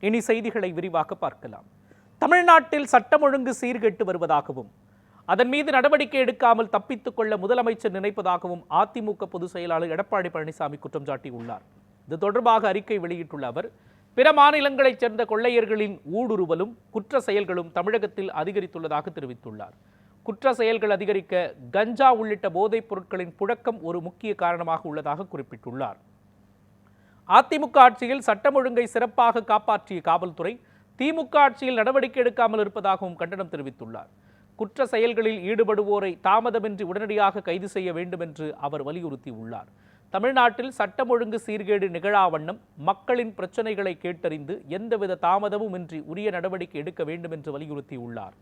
இனி செய்திகளை விரிவாக பார்க்கலாம். தமிழ்நாட்டில் சட்டம் ஒழுங்கு சீர்கெட்டு வருவதாகவும் அதன் மீது நடவடிக்கை எடுக்காமல் தப்பித்துக் கொள்ள முதலமைச்சர் நினைப்பதாகவும் அதிமுக பொதுச் செயலாளர் எடப்பாடி பழனிசாமி குற்றம் சாட்டியுள்ளார். இது தொடர்பாக அறிக்கை வெளியிட்டுள்ள அவர் பிற மாநிலங்களைச் சேர்ந்த கொள்ளையர்களின் ஊடுருவலும் குற்ற செயல்களும் தமிழகத்தில் அதிகரித்துள்ளதாக தெரிவித்துள்ளார். குற்ற செயல்கள் அதிகரிக்க கஞ்சா உள்ளிட்ட போதைப் பொருட்களின் புழக்கம் ஒரு முக்கிய காரணமாக உள்ளதாக குறிப்பிட்டுள்ளார். அதிமுக ஆட்சியில் சட்டம் ஒழுங்கை சிறப்பாக காப்பாற்றிய காவல்துறை திமுக ஆட்சியில் நடவடிக்கை எடுக்காமல் இருப்பதாகவும் கண்டனம் தெரிவித்துள்ளார். குற்ற செயல்களில் ஈடுபடுவோரை தாமதமின்றி உடனடியாக கைது செய்ய வேண்டும் என்று அவர் வலியுறுத்தியுள்ளார். தமிழ்நாட்டில் சட்டம் ஒழுங்கு சீர்கேடு நிகழாவண்ணம் மக்களின் பிரச்சனைகளை கேட்டறிந்து எந்தவித தாமதமும் இன்றி உரிய நடவடிக்கை எடுக்க வேண்டும் என்று வலியுறுத்தியுள்ளார்.